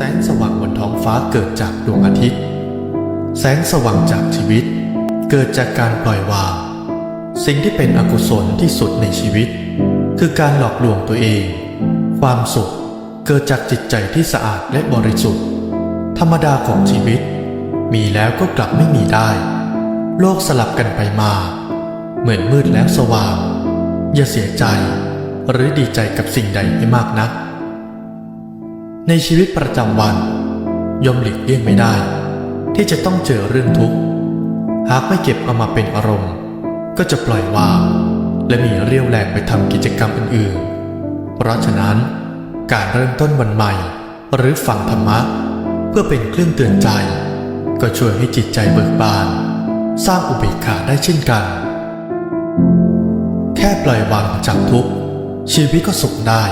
แสงสว่างบนท้องฟ้าเกิดจากดวงอาทิตย์ แสงสว่างจากชีวิต เกิดจากการปล่อยวาง สิ่งที่เป็นอกุศลที่สุดในชีวิต คือการหลอกลวงตัวเอง ความสุขเกิดจากจิตใจที่สะอาดและบริสุทธิ์ ธรรมดาของชีวิต มีแล้วก็กลับไม่มีได้ โลกสลับกันไปมา เหมือนมืดแล้วสว่าง อย่าเสียใจ หรือดีใจกับสิ่งใดให้มากนัก ในชีวิตประจำวันย่อมหลีกเลี่ยงไม่ได้ ที่จะต้องเจอเรื่องทุกข์ หากไม่เก็บเอามาเป็นอารมณ์ ก็จะปล่อยวางและมีเรี่ยวแรงไปทำกิจกรรมอื่นๆ เพราะฉะนั้น การเริ่มต้นวันใหม่ หรือฟังธรรมะ เพื่อเป็นเครื่องเตือนใจ ก็ช่วยให้จิตใจเบิกบาน สร้างอุเบกขาได้เช่นกัน แค่ปล่อยวางจากทุกข์ชีวิตก็สุขได้